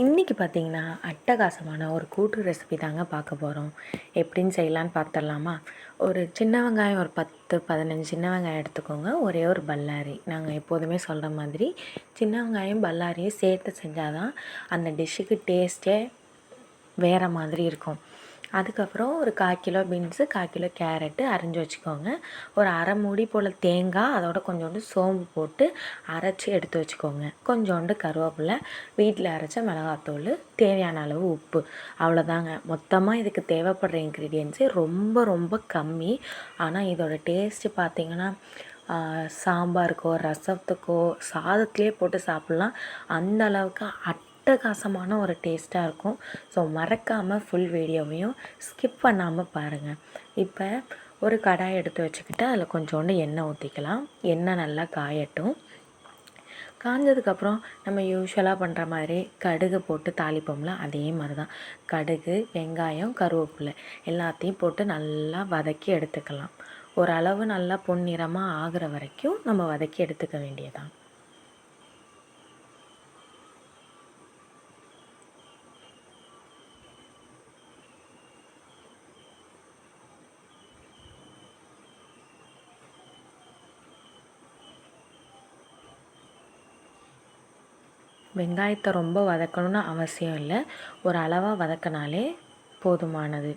இன்றைக்கி பார்த்தீங்கன்னா அட்டகாசமான ஒரு கூட்டு ரெசிபி தாங்க பார்க்க போகிறோம் எப்படின்னு செய்யலான்னு பார்த்துடலாமா ஒரு சின்ன வெங்காயம் ஒரு பத்து பதினஞ்சு சின்ன வெங்காயம் எடுத்துக்கோங்க. ஒரே ஒரு பல்லாரி. நாங்கள் எப்போதுமே சொல்கிற மாதிரி சின்ன வெங்காயம் பல்லாரியும் சேர்த்து செஞ்சால் தான் அந்த டிஷ்ஷுக்கு டேஸ்ட்டே வேறு மாதிரி இருக்கும். அதுக்கப்புறம் ஒரு கால் கிலோ பீன்ஸு கால் கிலோ கேரட்டு அரைஞ்சி வச்சுக்கோங்க. ஒரு அரை மூடி போல் தேங்காய் அதோட கொஞ்சோண்டு சோம்பு போட்டு அரைச்சி எடுத்து வச்சுக்கோங்க. கொஞ்சோண்டு கருவேப்பிலை வீட்டில் அரைச்ச மிளகாத்தூள் தேவையான அளவு உப்பு. அவ்வளோதாங்க. மொத்தமாக இதுக்கு தேவைப்படுற இன்க்ரீடியன்ஸு ரொம்ப ரொம்ப கம்மி. ஆனால் இதோட டேஸ்ட்டு பார்த்திங்கன்னா சாம்பாருக்கோ ரசத்துக்கோ சாதத்துலேயே போட்டு சாப்பிட்லாம். அந்த அளவுக்கு அட் அட்டகாசமான ஒரு டேஸ்ட்டாக இருக்கும். ஸோ மறக்காமல் ஃபுல் வீடியோவையும் ஸ்கிப் பண்ணாமல் பாருங்கள் இப்போ ஒரு கடாய் எடுத்து வச்சுக்கிட்டு அதில் கொஞ்சோண்டு எண்ணெய் ஊற்றிக்கலாம் எண்ணெய் நல்லா காயட்டும். காஞ்சதுக்கப்புறம் நம்ம யூஸ்வலாக பண்ணுற மாதிரி கடுகு போட்டு தாளிப்போம்ல அதே மாதிரி தான் கடுகு வெங்காயம் கருவேப்பிலை எல்லாத்தையும் போட்டு நல்லா வதக்கி எடுத்துக்கலாம். ஓரளவு நல்லா பொன்னிறமாக ஆகிற வரைக்கும் நம்ம வதக்கி எடுத்துக்க வேண்டியதான் வெங்காயத்தை ரொம்ப வதக்கணும்னு அவசியம் இல்லை. ஒரு அளவாக வதக்கினாலே போதுமானது.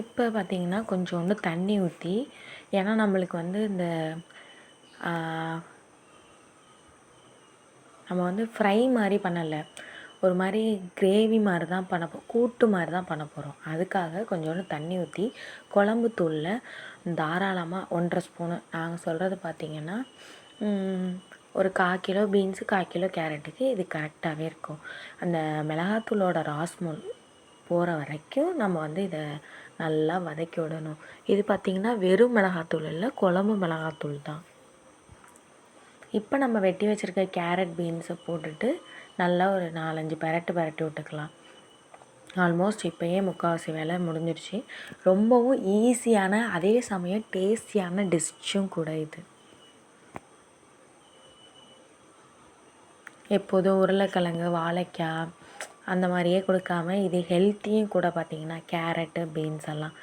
இப்போ பார்த்திங்கன்னா கொஞ்சோண்டு தண்ணி ஊற்றி ஏன்னா நம்மளுக்கு வந்து இந்த நம்ம வந்து ஃப்ரை மாதிரி பண்ணலை. ஒரு மாதிரி கிரேவி மாதிரி தான் பண்ண போ கூட்டு மாதிரி தான் பண்ண போகிறோம் அதுக்காக கொஞ்சோண்டு தண்ணி ஊற்றி குழம்பு தூளில் தாராளமாக ஒன்றரை ஸ்பூனு நாங்கள் சொல்கிறது பார்த்திங்கன்னா ஒரு கால் கிலோ பீன்ஸு கால் கிலோ கேரட்டுக்கு இது கரெக்டாகவே இருக்கும். அந்த மிளகாத்தூளோட ராஸ்மூல் போகிற வரைக்கும் நம்ம வந்து இதை நல்லா வதக்கி விடணும். இது பார்த்திங்கன்னா வெறும் மிளகாத்தூள் இல்லை குழம்பு மிளகாத்தூள் தான். இப்போ நம்ம வெட்டி வச்சுருக்க கேரட் பீன்ஸை போட்டுட்டு நல்லா ஒரு நாலஞ்சு பரட்டு பரட்டி விட்டுக்கலாம். ஆல்மோஸ்ட் இப்போயே முக்கால்வாசி வேலை முடிஞ்சிருச்சு. ரொம்பவும் ஈஸியான அதே சமயம் டேஸ்டியான டிஷ்ஷும் கூட இது. எப்போதும் உருளைக்கிழங்கு வாழைக்காய் அந்த மாதிரியே கொடுக்காம இது ஹெல்த்தியும் கூட பார்த்திங்கன்னா கேரட்டு பீன்ஸ் எல்லாம்.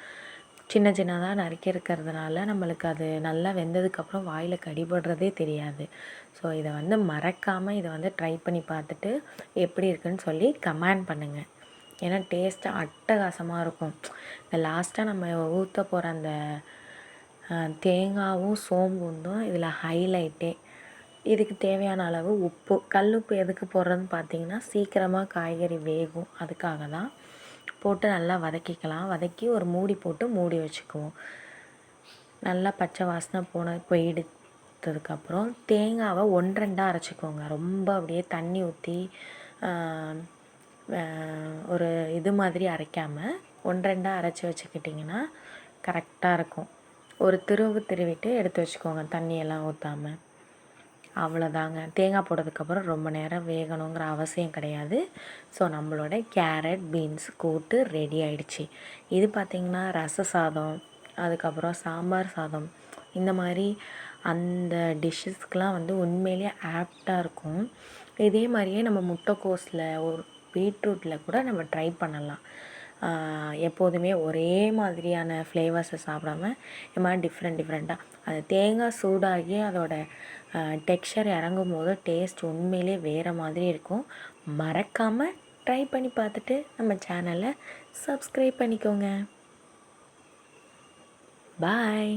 சின்ன சின்னதாக நறுக்கி இருக்கிறதுனால நம்மளுக்கு அது நல்லா வெந்ததுக்கப்புறம் வாயில் கடிபடுறதே தெரியாது. ஸோ இதை வந்து மறக்காமல் இதை வந்து ட்ரை பண்ணி பார்த்துட்டு எப்படி இருக்குன்னு சொல்லி கமெண்ட் பண்ணுங்கள் ஏன்னா டேஸ்ட்டு அட்டகாசமாக இருக்கும். இந்த லாஸ்ட்டாக நம்ம ஊற்ற போகிற அந்த தேங்காவும் சோம்பும் தான் இதில் ஹைலைட்டே இதுக்கு தேவையான அளவு உப்பு. கல் உப்பு எதுக்கு போடுறதுன்னு பார்த்தீங்கன்னா சீக்கிரமாக காய்கறி வேகும். அதுக்காக தான். போட்டு நல்லா வதக்கிக்கலாம். வதக்கி ஒரு மூடி போட்டு மூடி வச்சுக்குவோம். நல்லா பச்சை வாசனை போன போயிடுத்ததுக்கப்புறம் தேங்காவை ஒன்றெண்டாக அரைச்சிக்கோங்க. ரொம்ப அப்படியே தண்ணி ஊற்றி ஒரு இது மாதிரி அரைக்காமல் ஒன்றெண்டாக அரைச்சி வச்சுக்கிட்டிங்கன்னா கரெக்டாக இருக்கும். ஒரு திருவு திருவிட்டு எடுத்து வச்சுக்கோங்க தண்ணியெல்லாம் ஊற்றாமல் அவ்வளோதாங்க. தேங்காய் போட்டதுக்கப்புறம் ரொம்ப நேரம் வேகணுங்கிற அவசியம் கிடையாது. ஸோ நம்மளோட கேரட் பீன்ஸ் கூட்டு ரெடி ஆயிடுச்சு. இது பார்த்திங்கன்னா ரச சாதம் அதுக்கப்புறம் சாம்பார் சாதம். இந்த மாதிரி அந்த டிஷ்ஷஸ்க்கெலாம் வந்து உண்மையிலேயே ஆப்டாக இருக்கும். இதே மாதிரியே நம்ம முட்டைக்கோஸில் ஒரு பீட்ரூட்டில் கூட நம்ம ட்ரை பண்ணலாம். எப்போதுமே ஒரே மாதிரியான ஃப்ளேவர்ஸை சாப்பிடாம இது மாதிரி டிஃப்ரெண்ட் டிஃப்ரெண்ட்டாக அது தேங்காய் சூடாகி அதோட டெக்ஸ்சர் இறங்கும் போது டேஸ்ட் உண்மையிலே வேறு மாதிரி இருக்கும். மறக்காமல் ட்ரை பண்ணி பார்த்துட்டு நம்ம சேனலை சப்ஸ்கிரைப் பண்ணிக்கோங்க. பாய்